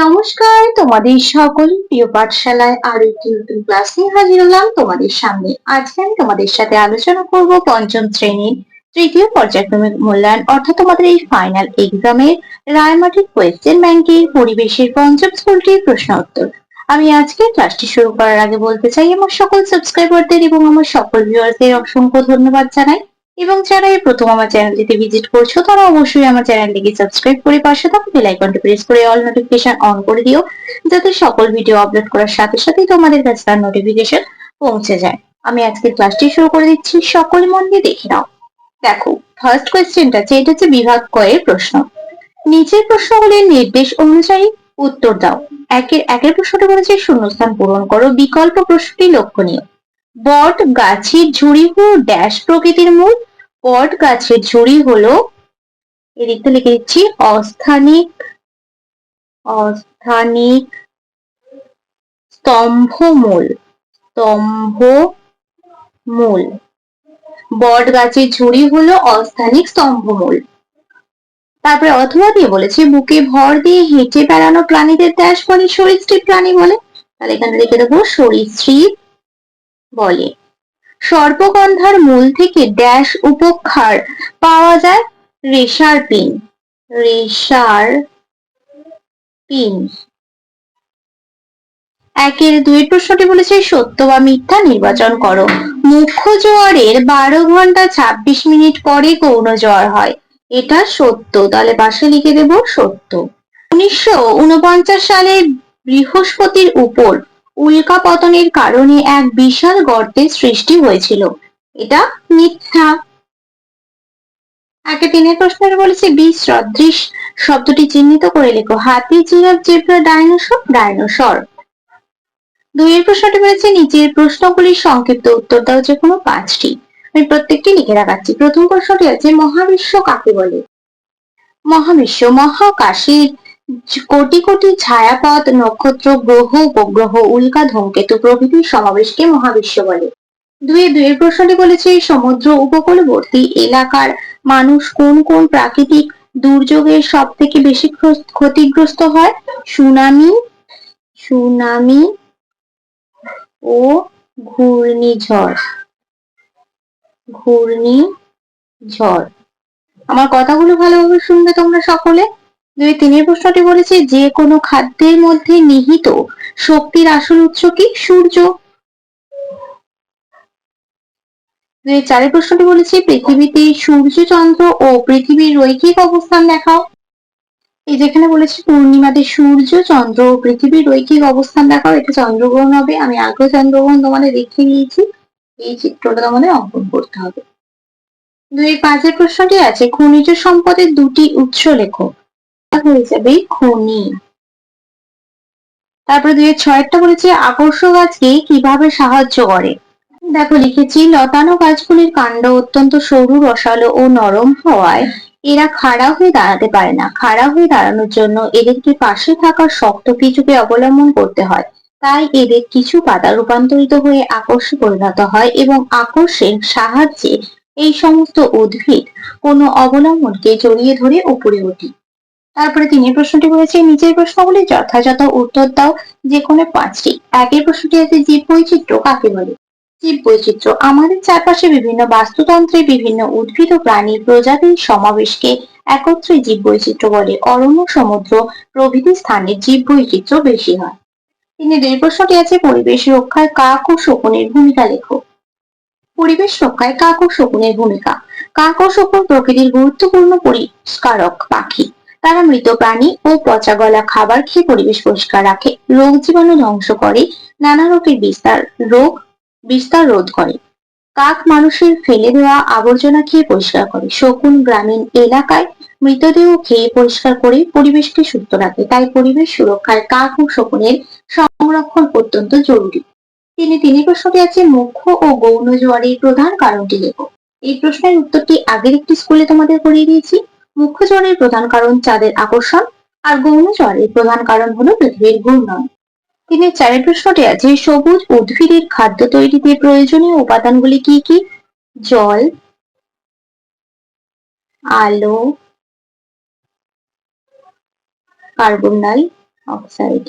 নমস্কার তোমাদের সকল প্রিয় পাঠশালায় আর একটি নতুন ক্লাসে হাজির হলাম তোমাদের সামনে। আজকে আমি তোমাদের সাথে আলোচনা করব পঞ্চম শ্রেণির তৃতীয় পর্যায়ক্রমিক মূল্যায়ন, অর্থাৎ তোমাদের এই ফাইনাল এক্সামের রায়মাটির কোয়েশ্চেন ব্যাংকের পরিবেশের পঞ্চম স্কুলটির প্রশ্ন উত্তর। আমি আজকে ক্লাসটি শুরু করার আগে বলতে চাই, আমার সকল সাবস্ক্রাইবারদের এবং আমার সকল ভিউয়ারদের অসংখ্য ধন্যবাদ জানাই। এবং যারা এই প্রথম আমার চ্যানেলটিতে ভিজিট করছ, তারা অবশ্যই আমার চ্যানেলটিকে সাবস্ক্রাইব করে পাশে থাকা বেল আইকনটি প্রেস করে অল নোটিফিকেশন অন করে দিও, যাতে সকল ভিডিও আপলোড করার সাথে সাথেই তোমাদের কাছে তার নোটিফিকেশন পৌঁছে যায়। আমি আজকে ক্লাসটি শুরু করে দিচ্ছি, সকল মন দিয়ে দেখে নাও। দেখো ফার্স্ট কোয়েশ্চেনটা আছে, এটা হচ্ছে বিভাগ কয়ের প্রশ্ন। নিচের প্রশ্নগুলির নির্দেশ অনুযায়ী উত্তর দাও। একের একের প্রশ্নটি বলেছে শূন্যস্থান পূরণ করো, বিকল্প প্রশ্নটি লক্ষণীয়। বট গাছের ঝুড়ি হলো ড্যাশ প্রকৃতির মূল বট গাছের ঝুড়ি হলো এদিকটা লিখে দিচ্ছি, অস্থানিক অস্থানিক স্তম্ভমূল স্তম্ভমূল। বট গাছের ঝুড়ি হলো অস্থানিক স্তম্ভমূল। তারপরে অথবা দিয়ে বলেছে, বুকে ভর দিয়ে হেঁটে বেড়ানো প্রাণীদের দেশ বলে, সরীসৃপ প্রাণী বলে, তাহলে এখানে লিখে দেবো সরীসৃপ বলে। সর্পগন্ধার মূল থেকে ড্যাশ উপক্ষার পাওয়া যায় রেশার পিন। রেশার পিন। একের দুই প্রশ্নটি বলেছে, সত্য বা মিথ্যা নির্বাচন করো। মুখ্য জোয়ারের বারো ঘণ্টা ছাব্বিশ মিনিট পরে গৌণ জ্বর হয়। এটা সত্য। তাহলে পাশে লিখে দেব সত্য। উনিশশো উনপঞ্চাশ সালে বৃহস্পতির উপর উল্কা পতনের কারণে এক বিশাল গর্তের সৃষ্টি হয়েছিল। এটা মিথ্যা। একে তিনের প্রশ্নের বলেছে, বি সদৃশ। শব্দটি চিহ্নিত করে লেখো, হাতি, জিরাফ, জেব্রা, ডাইনোসর ডাইনোসর। দুইয়ের প্রশ্নটি বলেছে, নিচের প্রশ্নগুলির সংক্ষিপ্ত উত্তর দাও যে কোনো পাঁচটি। আমি প্রত্যেকটি লিখে রাখাচ্ছি প্রথম প্রশ্নটি আছে, মহাবিশ্ব কাকে বলে? মহাবিশ্ব মহাকাশের কোটি কোটি ছায়াপথ, নক্ষত্র, গ্রহ, উপগ্রহ, উল্কা, ধূমকেতু প্রভৃতির সমাবেশকে মহাবিশ্ব বলে। দুয়ে দুয়ের প্রশ্নটি বলেছে, সমুদ্র উপকূলবর্তী এলাকার মানুষ কোন কোন প্রাকৃতিক দুর্যোগের সব থেকে বেশি ক্ষতিগ্রস্ত হয়? সুনামি সুনামি ও ঘূর্ণিঝড়। ঘূর্ণিঝড়। আমার কথাগুলো ভালোভাবে শুনবে তোমরা সকলে। দুই তিনের প্রশ্নটি বলেছে, যে কোনো খাদ্যের মধ্যে নিহিত শক্তির আসল উৎস কি? সূর্য। দুই চারের প্রশ্নটি বলেছে, পৃথিবীতে সূর্য, চন্দ্র ও পৃথিবীর রৈখিক অবস্থান দেখাও। এই যেখানে বলেছে, পূর্ণিমাতে সূর্য, চন্দ্র ও পৃথিবীর রৈখিক অবস্থান দেখাও। এটা চন্দ্রগ্রহণ হবে। আমি আগ্রহ চন্দ্রগ্রহণ তোমাদের দেখিয়ে নিয়েছি। এই চিত্রটা তোমাদের অঙ্কন করতে হবে। দুই পাঁচের প্রশ্নটি আছে, খনিজ সম্পদের দুটি উৎস লেখো। হয়ে যাবে খনি। তারপরে দুই ছয়টা বলেছে আকর্ষ গাছকে কীভাবে সাহায্য করে? দেখো, লিখেছি, লতানো গাছগুলির কাণ্ড অত্যন্ত সরু, রসালো ও নরম হওয়ায় এরা খাড়া হয়ে দাঁড়াতে পারে না। খাড়া হয়ে দাঁড়ানোর জন্য এদেরকে পাশে থাকা শক্ত কিছুকে অবলম্বন করতে হয়। তাই এদের কিছু পাতা রূপান্তরিত হয়ে আকর্ষে পরিণত হয় এবং আকর্ষের সাহায্যে এই সমস্ত উদ্ভিদ কোনো অবলম্বনকে জড়িয়ে ধরে উপরে ওঠে। তারপরে তিনি প্রশ্নটি বলেছে, নিচের প্রশ্নগুলি যথাযথ উত্তর দাও যে কোনো পাঁচটি। একের প্রশ্নটি আছে, জীব বৈচিত্র্য কাকে বলে? জীব বৈচিত্র্য, আমাদের চারপাশে বিভিন্ন বাস্তুতন্ত্রে বিভিন্ন উদ্ভিদ ও প্রাণী প্রজাতির সমাবেশকে একত্রে জীব বৈচিত্র্য বলে। অরণ্য, সমুদ্র প্রভৃতি স্থানে জীব বৈচিত্র্য বেশি হয়। তিনি দুই প্রশ্নটি আছে, পরিবেশ রক্ষায় কাক ও শকুনের ভূমিকা লেখো। পরিবেশ রক্ষায় কাক ও শকুনের ভূমিকা। কাক ও শকুন প্রকৃতির গুরুত্বপূর্ণ পরিষ্কারক পাখি। তারা মৃত প্রাণী ও পচা গলা খাবার খেয়ে পরিবেশ পরিষ্কার রাখে। রোগ জীবাণু ধ্বংস করে, নানা রোগের বিস্তার, রোগ বিস্তার রোধ করে। কাক মানুষের ফেলে দেওয়া আবর্জনা খেয়ে পরিষ্কার করে। শকুন গ্রামীণ এলাকায় মৃতদেহ খেয়ে পরিষ্কার করে পরিবেশকে সুস্থ রাখে। তাই পরিবেশ সুরক্ষায় কাক ও শকুনের সংরক্ষণ অত্যন্ত জরুরি। তিনি তিনি প্রশ্নটি আছে মুখ্য ও গৌণ জোয়ারের প্রধান কারণটি লেখো। এই প্রশ্নের উত্তরটি আগের একটি স্কুলে তোমাদের করিয়ে দিয়েছি। মুখ্য জ্বরের প্রধান কারণ চাঁদের আকর্ষণ আর গৌণ জ্বরের প্রধান কারণ হলো পৃথিবীর ঘূর্ণন। তিনি প্রশ্নটি আছে সবুজ উদ্ভিদের খাদ্য তৈরিতে প্রয়োজনীয় উপাদানগুলি কি কি? জল, আলো, কার্বন ডাই অক্সাইড।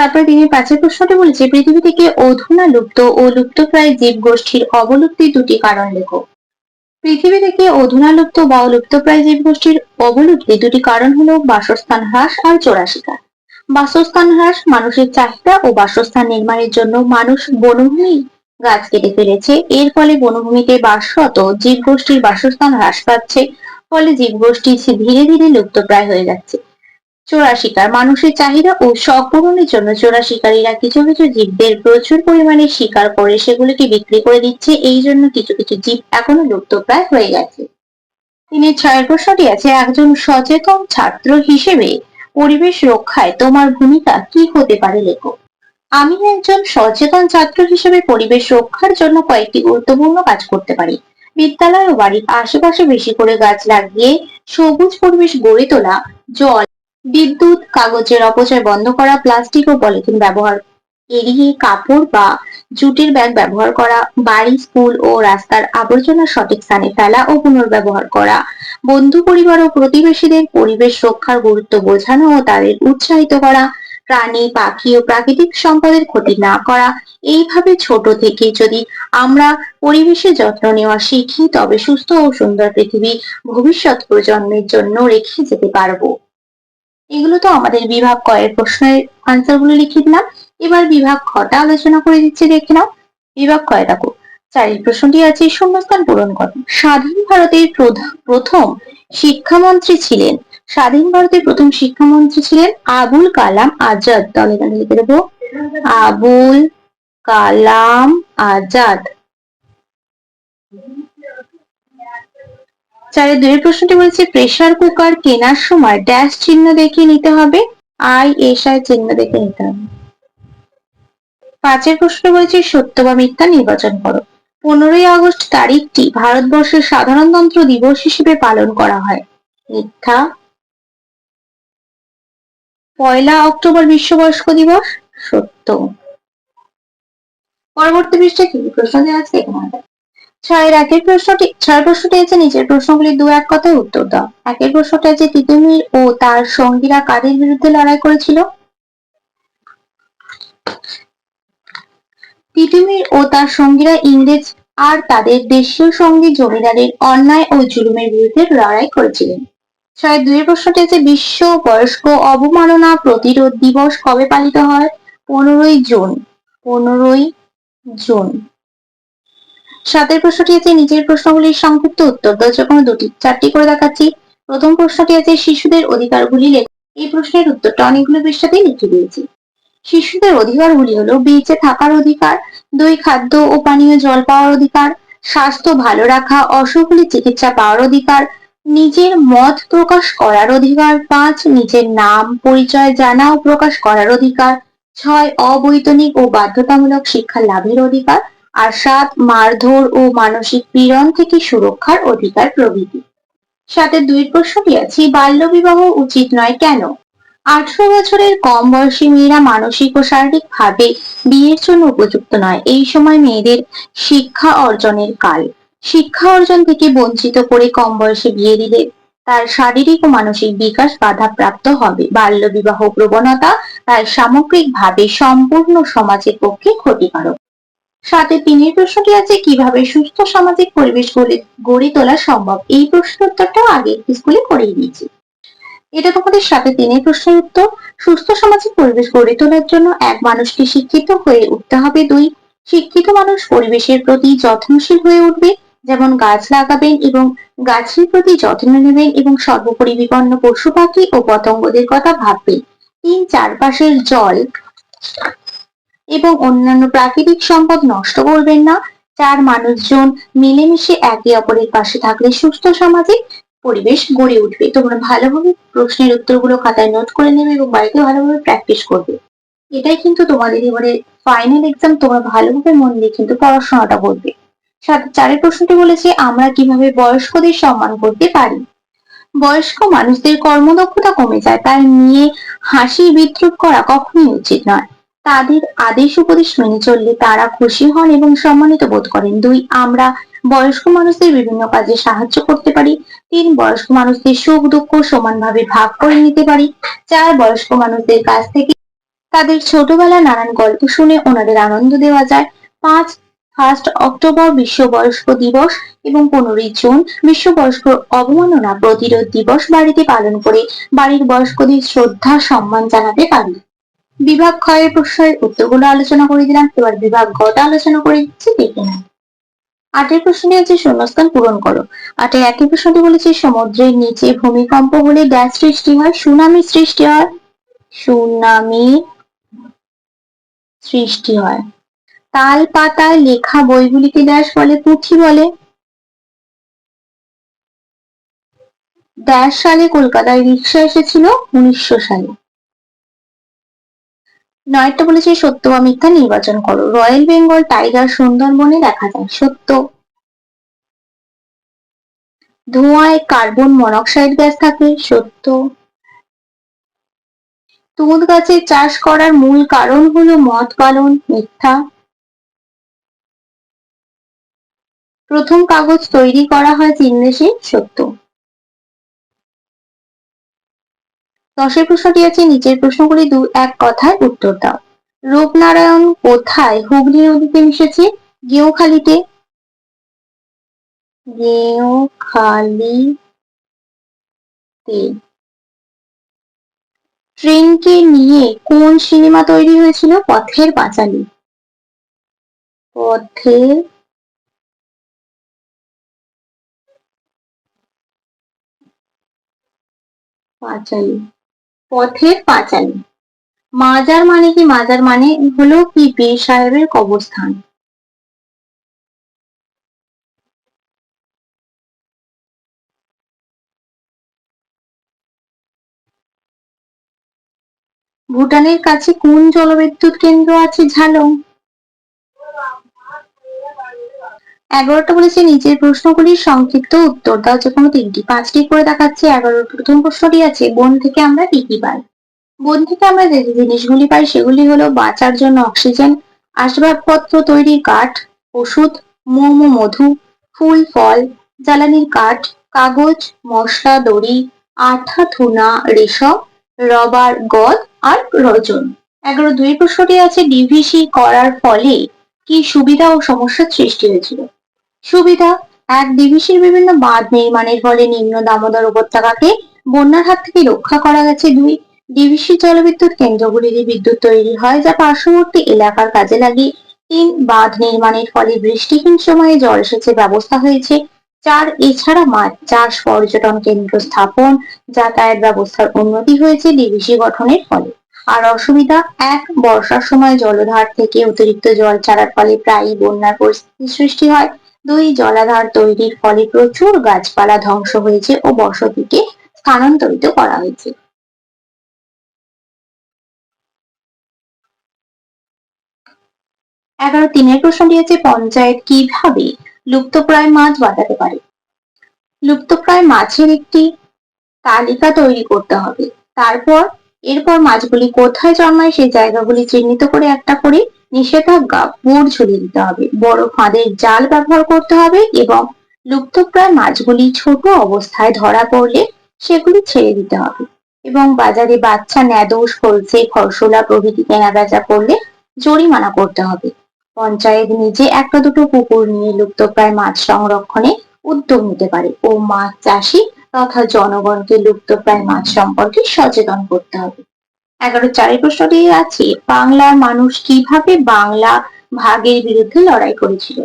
তারপরে তিনি পাঁচের প্রশ্নটি বলেছে পৃথিবী থেকে অধুনা লুপ্ত ও লুপ্তপ্রায় জীব গোষ্ঠীর অবলুপ্তির দুটি কারণ লেখো। পৃথিবী থেকে অধুনা লুপ্ত বা লুপ্তপ্রায় জীব গোষ্ঠীর অবলুপ্তি দুটি কারণ হলো বাসস্থান হ্রাস আর চোরাশিকার বাসস্থান হ্রাস মানুষের চাহিদা ও বাসস্থান নির্মাণের জন্য মানুষ বনভূমি গাছ কেটে ফেলেছে। এর ফলে বনভূমিতে বাসরত জীবগোষ্ঠীর বাসস্থান হ্রাস পাচ্ছে। ফলে জীবগোষ্ঠী ধীরে ধীরে লুপ্তপ্রায় হয়ে যাচ্ছে। চোরা শিকার মানুষের চাহিদা ও শখ পূরণের জন্য চোরা শিকারীরা কিছু কিছু জীবদের প্রচুর পরিমাণে শিকার করে সেগুলিকে বিক্রি করে দিচ্ছে। এই জন্য কিছু কিছু জীব এখনও লুপ্তপ্রায় হয়ে গেছে। তিনি ছয়ের প্রশ্নটি আছে, একজন সচেতন ছাত্র হিসেবে পরিবেশ রক্ষায় তোমার ভূমিকা কি হতে পারে? লেখো। আমি একজন সচেতন ছাত্র হিসেবে পরিবেশ রক্ষার জন্য কয়েকটি গুরুত্বপূর্ণ কাজ করতে পারি। বিদ্যালয় ও বাড়ির আশেপাশে বেশি করে গাছ লাগিয়ে সবুজ পরিবেশ গড়ে তোলা, জল বিদ্যুৎ, কাগজের অপচয় বন্ধ করা, প্লাস্টিক ও পলিথিন ব্যবহার, এড়িয়ে কাপড় বা জুটের ব্যাগ ব্যবহার করা, বাড়ি, স্কুল ও রাস্তার আবর্জনা সঠিক স্থানে ফেলা ও পুনর্ব্যবহার করা, বন্ধু পরিবার ও প্রতিবেশীদের পরিবেশ রক্ষার গুরুত্ব বোঝানো ও তাদের উৎসাহিত করা, প্রাণী, পাখি ও প্রাকৃতিক সম্পদের ক্ষতি না করা, এইভাবে ছোট থেকে যদি আমরা পরিবেশের যত্ন নেওয়া শিখি, তবে সুস্থ ও সুন্দর পৃথিবী ভবিষ্যৎ প্রজন্মের জন্য রেখে যেতে পারব। এগুলো তো আমাদের বিভাগ কয়ের প্রশ্নের আনসারগুলো লিখে দিলাম। এবার বিভাগ খটা আলোচনা করে দিচ্ছি, দেখে নাও। বিভাগ কয় দেখো। চারি প্রশ্নটি আছে, শূন্যস্থান পূরণ করো। স্বাধীন ভারতের প্রথম শিক্ষামন্ত্রী ছিলেন। স্বাধীন ভারতের প্রথম শিক্ষামন্ত্রী ছিলেন আবুল কালাম আজাদ। তাহলে এখানে লিখে দেবো। আবুল কালাম আজাদ। চারে দুই প্রশ্নটি বলছে প্রেসার কুকার কেনার সময় ড্যাশ চিহ্ন দেখে নিতে হবে আই এস আই চিহ্ন দেখে নিতে হবে। পাঁচের প্রশ্ন বলছে, সত্য বা মিথ্যা নির্বাচন করো। পনেরোই আগস্ট তারিখটি ভারতবর্ষের সাধারণতন্ত্র দিবস হিসেবে পালন করা হয়। মিথ্যা। পয়লা অক্টোবর বিশ্ব বয়স্ক দিবস, সত্য। পরবর্তী পৃষ্ঠে কি প্রশ্ন দেওয়া আছে, এখানে ছয়ের একের প্রশ্নটি ছয় প্রশ্নটি আছে নিচের প্রশ্নগুলি দু এক কথায় উত্তর দাও। একের প্রশ্নটা আছে তিতুমির ও তার সঙ্গীরা কাদের বিরুদ্ধে লড়াই করেছিল? তিতুমির ও তার সঙ্গীরা ইংরেজ আর তাদের দেশীয় সঙ্গী জমিদারের অন্যায় ও জুলুমের বিরুদ্ধে লড়াই করেছিলেন। ছয় দুই প্রশ্নটি আছে বিশ্ব বয়স্ক অবমাননা প্রতিরোধ দিবস কবে পালিত হয়? পনেরোই জুন। পনেরোই জুন। সাতের প্রশ্নটি আছে নিজের প্রশ্নগুলির সংক্ষিপ্ত উত্তর দাও। কোনো দুটি, চারটি করে দেখাচ্ছি, প্রথম প্রশ্নটি আছে, শিশুদের অধিকারগুলি এই প্রশ্নের উত্তরটা অনেকগুলো পৃষ্ঠাতেই লিখে দিয়েছি। শিশুদের অধিকারগুলি হলো বেঁচে থাকার অধিকার, দুই, খাদ্য ও পানীয় জল পাওয়ার অধিকার, স্বাস্থ্য ভালো রাখা অসুখ হলে চিকিৎসা পাওয়ার অধিকার, নিজের মত প্রকাশ করার অধিকার, পাঁচ, নিজের নাম, পরিচয় জানা ও প্রকাশ করার অধিকার, ছয়, অবৈতনিক ও বাধ্যতামূলক শিক্ষা লাভের অধিকার আর মারধর ও মানসিক পীড়ন থেকে সুরক্ষার অধিকার প্রভৃতি। সাথে দুই প্রশ্নটি আছে বাল্য বিবাহ উচিত নয় কেন? আঠারো বছরের কম বয়সী মেয়েরা মানসিক ও শারীরিক ভাবে বিয়ের জন্য উপযুক্ত নয়। এই সময় মেয়েদের শিক্ষা অর্জনের কাল। শিক্ষা অর্জন থেকে বঞ্চিত করে কম বয়সে বিয়ে দিলে তার শারীরিক ও মানসিক বিকাশ বাধা প্রাপ্ত হবে। বাল্য বিবাহ প্রবণতা তার সামগ্রিকভাবে সম্পূর্ণ সমাজের পক্ষে ক্ষতিকারক। সাথে তিনের প্রশ্নটি আছে, কীভাবে সুস্থ সামাজিক পরিবেশ গড়ে তোলা সম্ভব? এই প্রশ্ন উত্তরটাও আগে স্কুলে করেই দিয়েছি। এটা তোমাদের সাথে তিনের প্রশ্নের উত্তর, সুস্থ সামাজিক পরিবেশ গড়ে তোলার জন্য এক মানুষকে শিক্ষিত হয়ে উঠতে হবে দুই, শিক্ষিত মানুষ পরিবেশের প্রতি যত্নশীল হয়ে উঠবে, যেমন গাছ লাগাবেন এবং গাছের প্রতি যত্ন নেবেন এবং সর্বোপরি বিপন্ন পশু পাখি ও পতঙ্গদের কথা ভাববেন। তিন, চারপাশের জল এবং অন্যান্য প্রাকৃতিক সম্পদ নষ্ট করবেন না। চার মানুষজন মিলেমিশে একে অপরের পাশে থাকলে সুস্থ সামাজিক পরিবেশ গড়ে উঠবে। তোমরা ভালোভাবে প্রশ্নের উত্তরগুলো খাতায় নোট করে নেবে এবং বাড়িতে ভালোভাবে প্র্যাকটিস করবে। এটাই কিন্তু তোমাদের এবারে ফাইনাল এক্সাম তোমরা ভালোভাবে মন দিয়ে কিন্তু পড়াশোনাটা করবে। সাথে চারের প্রশ্নটি বলেছে, আমরা কীভাবে বয়স্কদের সম্মান করতে পারি? বয়স্ক মানুষদের কর্মদক্ষতা কমে যায়। তাই নিয়ে হাসি বিদ্রুপ করা কখনোই উচিত নয়। তাদের আদেশ উপদেশ মেনে চললে তারা খুশি হন এবং সম্মানিত বোধ করেন। দুই, আমরা বয়স্ক মানুষদের বিভিন্ন কাজে সাহায্য করতে পারি। তিন, বয়স্ক মানুষদের সুখ দুঃখ সমানভাবে ভাগ করে নিতে পারি। চার, বয়স্ক মানুষদের কাছ থেকে তাদের ছোটবেলা নানান গল্প শুনে ওনাদের আনন্দ দেওয়া যায়। পাঁচ, ফার্স্ট অক্টোবর বিশ্ব বয়স্ক দিবস এবং পনেরোই জুন বিশ্ব বয়স্ক অবমাননা প্রতিরোধ দিবস বাড়িতে পালন করে বাড়ির বয়স্কদের শ্রদ্ধা, সম্মান জানাতে পারি। বিভাগ ক্ষয়ের প্রশ্নের উত্তরগুলো আলোচনা করে দিলাম। এবার বিভাগ গটা আলোচনা করে দিচ্ছি দেখে নেন আটের প্রশ্নটি হচ্ছে শূন্যস্থান পূরণ করো। আটে একই প্রশ্নটি বলেছে সমুদ্রের নিচে ভূমিকম্প হলে গ্যাস সৃষ্টি হয়, সুনামি সৃষ্টি হয়, সুনামি সৃষ্টি হয়। তাল পাতায় লেখা বইগুলিকে ড্যাশ বলে, পুঁথি বলে। ড্যাশ সালে কলকাতায় রিক্সা এসেছিল উনিশশো সালে। নয়টা বলেছে, সত্য বা মিথ্যা নির্বাচন করো। রয়্যাল বেঙ্গল টাইগার সুন্দরবনে দেখা যায়, সত্য। ধোঁয়ায় কার্বন মনোক্সাইড গ্যাস থাকে, সত্য। তুঁত গাছের চাষ করার মূল কারণ হলো মদ পালন, মিথ্যা। প্রথম কাগজ তৈরি করা হয় চীন দেশে, সত্য। দশের প্রশ্নটি আছে নিচের প্রশ্নগুলি দু এক কথায় উত্তর দাও। রূপনারায়ণ কোথায় হুগলি নদীতে মিশেছে? গেঁওখালিতে ট্রেনকে নিয়ে কোন সিনেমা তৈরি হয়েছিল? পথের পাঁচালী। পথের পাঁচালী। পথের পাঁচালী। মাজার মানে কি? মাজার মানে হলো কি? পীর সাহেবের কবরস্থান। ভুটানের কাছে কোন জলবিদ্যুৎ কেন্দ্র আছে? ঝালং। এগারোটা বলেছে নিচের প্রশ্নগুলির সংক্ষিপ্ত উত্তর দাও। যে কোনো তিনটি, পাঁচটি করে দেখাচ্ছে। এগারোর প্রথম প্রশ্নটি আছে, বন থেকে আমরা কি কি পাই? বন থেকে আমরা যে জিনিসগুলি পাই, সেগুলি হলো বাঁচার জন্য অক্সিজেন, আসবাবপত্র তৈরি কাঠ, ওষুধ, মোম মধু, ফুল, ফল, জ্বালানির কাঠ, কাগজ, মশলা, দড়ি, আঠা থুনা রেশম, রবার, গদ আর রজন। এগারো দুই প্রশ্নটি আছে, ডিভিসি করার ফলে কি সুবিধা ও সমস্যার সৃষ্টি হয়েছিল? সুবিধা? এক ডিভিসির বিভিন্ন বাঁধ নির্মাণের ফলে নিম্ন দামোদর উপত্যকাকে বন্যার হাত থেকে রক্ষা করা গেছে দুই। ডিভিসি জলবিদ্যুৎ কেন্দ্রগুলিতে বিদ্যুৎ তৈরি হয় যা পার্শ্ববর্তী এলাকার কাজে লাগে। তিন, বাঁধ নির্মাণের ফলে বৃষ্টিহীন সময়ে জলসেচের ব্যবস্থা হয়েছে। চার, এছাড়া মাছ চাষ, পর্যটন কেন্দ্র স্থাপন, যাতায়াত ব্যবস্থার উন্নতি হয়েছে ডিভিসি গঠনের ফলে। আর অসুবিধা? এক, বর্ষার সময় জলধার থেকে অতিরিক্ত জল ছাড়ার ফলে প্রায়ই বন্যার পরিস্থিতি সৃষ্টি হয়। দুই জলাধার তৈরির ফলে প্রচুর গাছপালা ধ্বংস হয়েছে ও বসতিকে স্থানান্তরিত করা হয়েছে। এগারো তিনের প্রশ্নটি হচ্ছে পঞ্চায়েত কীভাবে লুপ্তপ্রায় মাছ বাঁচাতে পারে? লুপ্তপ্রায় মাছের একটি তালিকা তৈরি করতে হবে। তারপর এরপর মাছগুলি কোথায় জন্মায় সেই জায়গাগুলি চিহ্নিত করে একটা করে নিষেধাজ্ঞা বোর্ড ঝুলিয়ে দিতে হবে। বড় ফাঁদের জাল ব্যবহার করতে হবে এবং লুপ্তপ্রায় মাছগুলি ছোট অবস্থায় ধরা পড়লে সেগুলি ছেড়ে দিতে হবে। এবং বাজারে বাচ্চা ন্যাদোষ ফলসে খরসোলা প্রভৃতি কেনা বেচা করলে জরিমানা করতে হবে। পঞ্চায়েত নিজে একটা দুটো পুকুর নিয়ে লুপ্তপ্রায় মাছ সংরক্ষণে উদ্যোগ নিতে পারে ও মাছ চাষি তথা জনগণকে লুপ্তপ্রায় মাছ সম্পর্কে সচেতন করতে হবে। এগারো চারি প্রশ্নটি আছে, বাংলার মানুষ কীভাবে বাংলা ভাগের বিরুদ্ধে লড়াই করেছিল?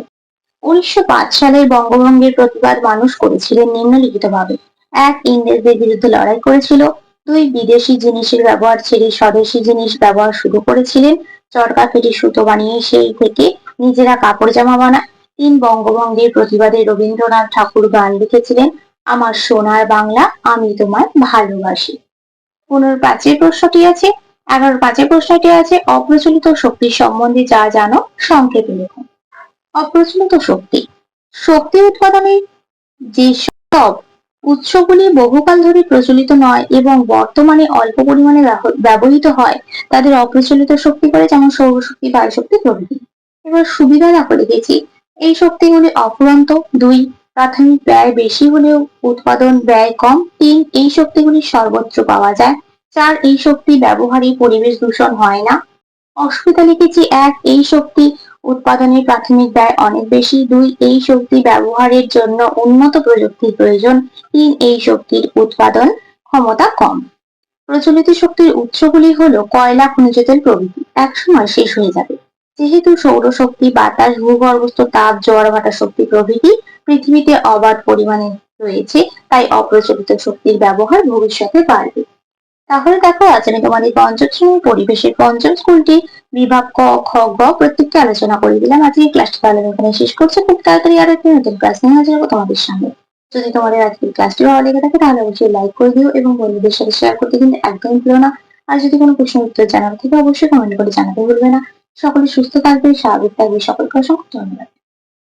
উনিশশো পাঁচ সালে বঙ্গভঙ্গের প্রতিবাদ মানুষ করেছিলেন নিম্নলিখিত ভাবে এক, ইংরেজদের বিরুদ্ধে লড়াই করেছিল। দুই, বিদেশি জিনিসের ব্যবহার ছেড়ে স্বদেশি জিনিস ব্যবহার শুরু করেছিলেন। চরকা কেটে সুতো বানিয়ে সেই থেকে নিজেরা কাপড় জামা বানায়। তিন, বঙ্গভঙ্গের প্রতিবাদে রবীন্দ্রনাথ ঠাকুর গান লিখেছিলেন। আমার সোনার বাংলা আমি তোমায় ভালোবাসি। পনেরো পাঁচের প্রশ্নটি আছে এগারো পাঁচের প্রশ্নটি আছে, অপ্রচলিত শক্তি সম্বন্ধে যা জানো সংক্ষেপে লিখুন অপ্রচলিত শক্তি শক্তি উৎপাদনের যে সব উৎসগুলি বহুকাল ধরে প্রচলিত নয় এবং বর্তমানে অল্প পরিমাণে ব্যবহৃত হয়, তাদের অপ্রচলিত শক্তি করে যেমন সৌরশক্তি, বায়ুশক্তি প্রভৃতি। এবার সুবিধা দেখো লিখেছি, এই শক্তিগুলি অফুরন্ত, দুই প্রাথমিক ব্যয় বেশি হলেও উৎপাদন ব্যয় কম। তিন, এই শক্তিগুলি সর্বত্র পাওয়া যায়। চার, এই শক্তি ব্যবহারে পরিবেশ দূষণ হয় না। অসুবিধা লিখেছি এক, এই শক্তি উৎপাদনের প্রাথমিক ব্যয় অনেক বেশি। দুই, এই শক্তি ব্যবহারের জন্য উন্নত প্রযুক্তির প্রয়োজন। তিন, এই শক্তির উৎপাদন ক্ষমতা কম। প্রচলিত শক্তির উৎসগুলি হলো কয়লা, খনিজ তেল প্রভৃতি। একসময় শেষ হয়ে যাবে। যেহেতু সৌরশক্তি, বাতাস, ভূগর্ভস্থ তাপ, জোয়ার ভাটা শক্তি প্রভৃতি পৃথিবীতে অবাধ পরিমাণে রয়েছে, তাই অপ্রচলিত শক্তির ব্যবহার ভবিষ্যতে বাড়বে। তাহলে দেখো, আজ আমি তোমাদের পঞ্চম শ্রেণির পরিবেশের পঞ্চম স্কুলটি বিভাগ ক, খ, গ প্রত্যেককে আলোচনা করে দিলাম। আজকে ক্লাসটা আমি এখানে শেষ করছি। খুব তাড়াতাড়ি আর একটি নতুন ক্লাস নিয়ে হাজির হব তোমাদের সামনে। যদি তোমাদের আজকের ক্লাসটি ভালো লেগে থাকে, তাহলে অবশ্যই লাইক করে দিও এবং বন্ধুদের সাথে শেয়ার করতে কিন্তু একদমই ভুলো না। আর যদি কোনো প্রশ্ন, উত্তর জানার থাকে, অবশ্যই কমেন্ট করে জানাতে ভুলবে না। সকলে সুস্থ থাকবে স্বাভাবিক থাকবে সকলকে অসংখ্য ধন্যবাদ।